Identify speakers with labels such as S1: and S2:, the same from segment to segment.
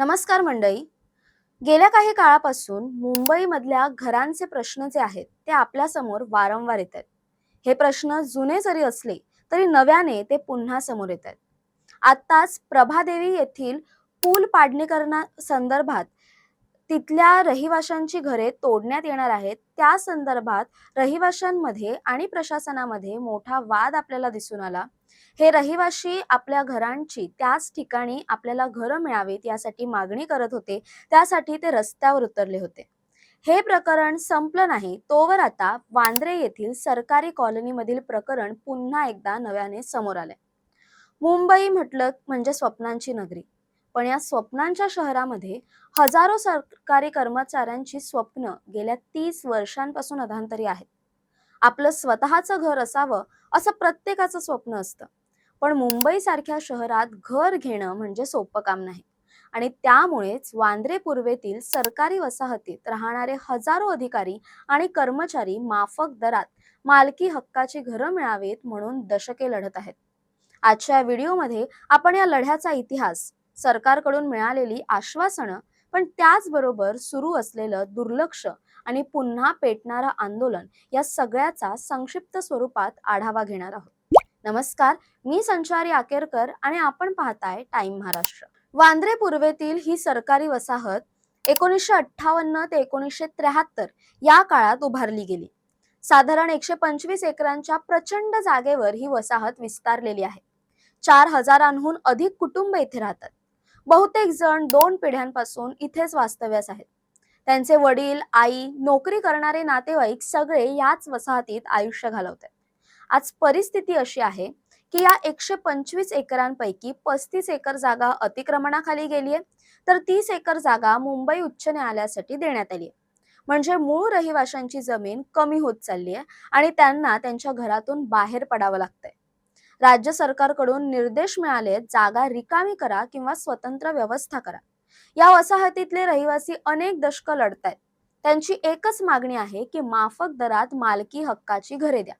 S1: नमस्कार मंडळी. गेल्या काही काळापासून मुंबईमधल्या घरांचे प्रश्न जे आहेत ते आपल्यासमोर वारंवार येत आहेत. हे प्रश्न जुने जरी असले तरी नव्याने ते पुन्हा समोर येत आहेत. आत्ताच प्रभादेवी येथील पूल पाडणीकरणा संदर्भात तिथल्या रहिवाशांची घरे तोडण्यात येणार आहेत. त्या संदर्भात रहिवाशांमध्ये आणि प्रशासनामध्ये मोठा वाद आपल्याला दिसून आला. हे रहिवाशी आपल्या घरांची त्याच ठिकाणी आपल्याला घरं मिळावीत यासाठी मागणी करत होते. त्यासाठी ते रस्त्यावर उतरले होते. हे प्रकरण संपलं नाही तोवर आता वांद्रे येथील सरकारी कॉलनीमधील प्रकरण पुन्हा एकदा नव्याने समोर आले मुंबई म्हटलं म्हणजे स्वप्नांची नगरी. पण या स्वप्नांच्या शहरामध्ये हजारो सरकारी कर्मचाऱ्यांची स्वप्न गेल्या तीस वर्षांपासून अधांतरी आहेत. आपलं स्वतःचं घर असावं असं प्रत्येकाचं स्वप्न असतं. पण मुंबईसारख्या शहरात घर घेणं म्हणजे सोपं काम नाही. आणि त्यामुळेच वांद्रे पूर्वेतील सरकारी वसाहतीत राहणारे हजारो अधिकारी आणि कर्मचारी माफक दरात मालकी हक्काची घरं मिळावीत म्हणून दशके लढत आहेत. आजच्या या व्हिडिओमध्ये आपण या लढ्याचा इतिहास सरकारकडून मिळालेली आश्वासनं पण त्याचबरोबर सुरू असलेलं दुर्लक्ष आणि पुन्हा पेटणारं आंदोलन या सगळ्याचा संक्षिप्त स्वरूपात आढावा घेणार आहोत. नमस्कार मी संचारी आकेरकर आणि आपण पाहताय टाइम महाराष्ट्र. वांद्रे पूर्वेतील ही सरकारी वसाहत एकोणीसशे अठ्ठावन्न ते एकोणीसशे त्र्याहत्तर या काळात उभारली गेली. साधारण एकशे पंचवीस एकरांच्या प्रचंड जागेवर ही वसाहत विस्तारलेली आहे. चार हजारांहून अधिक कुटुंब इथे राहतात. बहुतेक जण दोन पिढ्यांपासून इथेच वास्तव्यास आहेत. त्यांचे वडील आई नोकरी करणारे नातेवाईक सगळे याच वसाहतीत आयुष्य घालवतात. आज परिस्थिती अशी आहे की या एकशे पंचवीस एकरांपैकी पस्तीस एकर जागा अतिक्रमणाखाली गेली आहे तर तीस एकर जागा मुंबई उच्च न्यायालयासाठी देण्यात आली आहे म्हणजे मूळ रहिवाशांची जमीन कमी होत चालली आहे आणि त्यांना त्यांच्या घरातून बाहेर पडावं लागतंय. राज्य सरकारकडून निर्देश मिळाले जागा रिकामी करा किंवा स्वतंत्र व्यवस्था करा. या वसाहतीतले रहिवासी अनेक दशक लढतायत. त्यांची एकच मागणी आहे की माफक दरात मालकी हक्काची घरे द्या.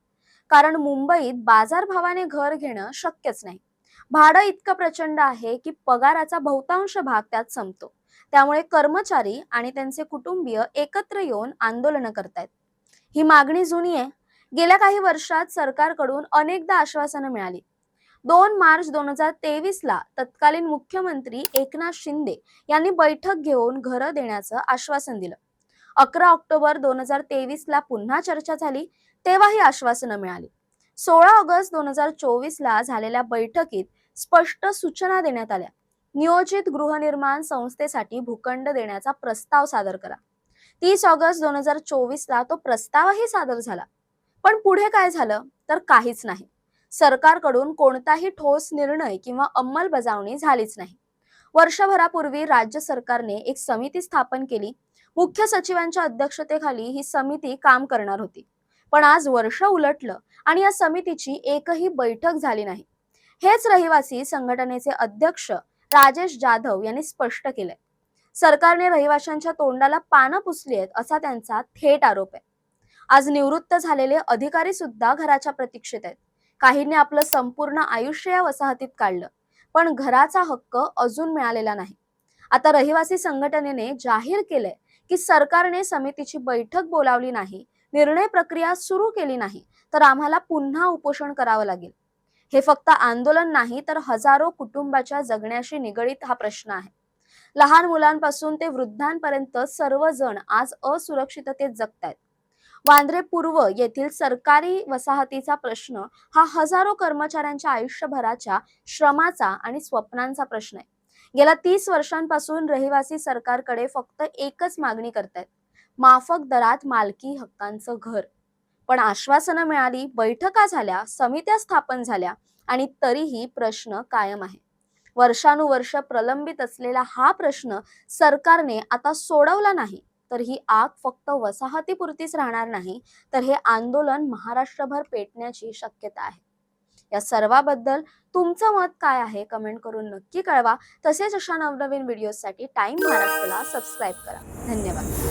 S1: कारण मुंबईत बाजारभावाने घर घेणं शक्यच नाही. भाडं इतकं प्रचंड आहे की पगाराचा बहुतांश भाग त्यात संपतो. त्यामुळे कर्मचारी आणि त्यांचे कुटुंबीय एकत्र येऊन आंदोलनं करतायत. ही मागणी जुनी आहे. गेल्या काही वर्षात सरकारकडून अनेकदा आश्वासनं मिळाली. दोन मार्च दोन हजार तेवीस ला तत्कालीन मुख्यमंत्री एकनाथ शिंदे यांनी बैठक घेऊन घरं देण्याचं आश्वासन दिलं. अकरा ऑक्टोबर दोन हजार तेवीस ला पुन्हा चर्चा झाली. तेव्हाही आश्वासनं मिळाली. सोळा ऑगस्ट दोन हजार चोवीस ला झालेल्या बैठकीत स्पष्ट सूचना देण्यात आल्या. नियोजित गृहनिर्माण संस्थेसाठी भूखंड देण्याचा प्रस्ताव सादर करा. तीस ऑगस्ट दोन हजार चोवीस ला तो प्रस्तावही सादर झाला. पण पुढे काय झालं तर काहीच नाही. सरकारकडून कोणताही ठोस निर्णय किंवा अंमलबजावणी झालीच नाही. वर्षभरापूर्वी राज्य सरकारने एक समिती स्थापन केली. मुख्य सचिवांच्या अध्यक्षतेखाली ही समिती काम करणार होती. पण आज वर्ष उलटलं आणि या समितीची एकही बैठक झाली नाही. हेच रहिवासी संघटनेचे अध्यक्ष राजेश जाधव यांनी स्पष्ट केलंय. सरकारने रहिवाशांच्या तोंडाला पानं पुसली आहेत असा त्यांचा थेट आरोप आहे. आज निवृत्त झालेले अधिकारी सुद्धा घराच्या प्रतीक्षेत आहेत. काहींनी आपलं संपूर्ण आयुष्य या वसाहतीत काढलं पण घराचा हक्क अजून मिळालेला नाही. आता रहिवासी संघटनेने जाहीर केलंय की सरकारने समितीची बैठक बोलावली नाही निर्णय प्रक्रिया सुरू केली नाही तर आम्हाला पुन्हा उपोषण करावं लागेल. हे फक्त आंदोलन नाही तर हजारो कुटुंबाच्या जगण्याशी निगडीत हा प्रश्न आहे. लहान मुलांपासून ते वृद्धांपर्यंत सर्वजण आज असुरक्षिततेत जगतायत. वांद्रे पूर्व येथील सरकारी वसाहतीचा प्रश्न हा हजारो कर्मचाऱ्यांच्या आयुष्यभराच्या श्रमाचा आणि स्वप्नांचा प्रश्न आहे. गेल्या तीस वर्षांपासून रहिवासी सरकारकडे फक्त एकच मागणी करतायत. माफक दरात मालकी हक्कांचं घर. पण आश्वासनं मिळाली बैठका झाल्या समित्या स्थापन झाल्या आणि तरीही प्रश्न कायम आहे. वर्षानुवर्ष प्रलंबित असलेला हा प्रश्न सरकारने आता सोडवला नाही तर ही आग फक्त वसाहतीपुरतीच राहणार नाही तर हे आंदोलन महाराष्ट्रभर पेटण्याची शक्यता आहे. या सर्वाबद्दल तुमचं मत काय आहे कमेंट करून नक्की कळवा. तसेच अशा नवनवीन व्हिडिओसाठी टाईम महाराष्ट्राला सबस्क्राईब करा. धन्यवाद.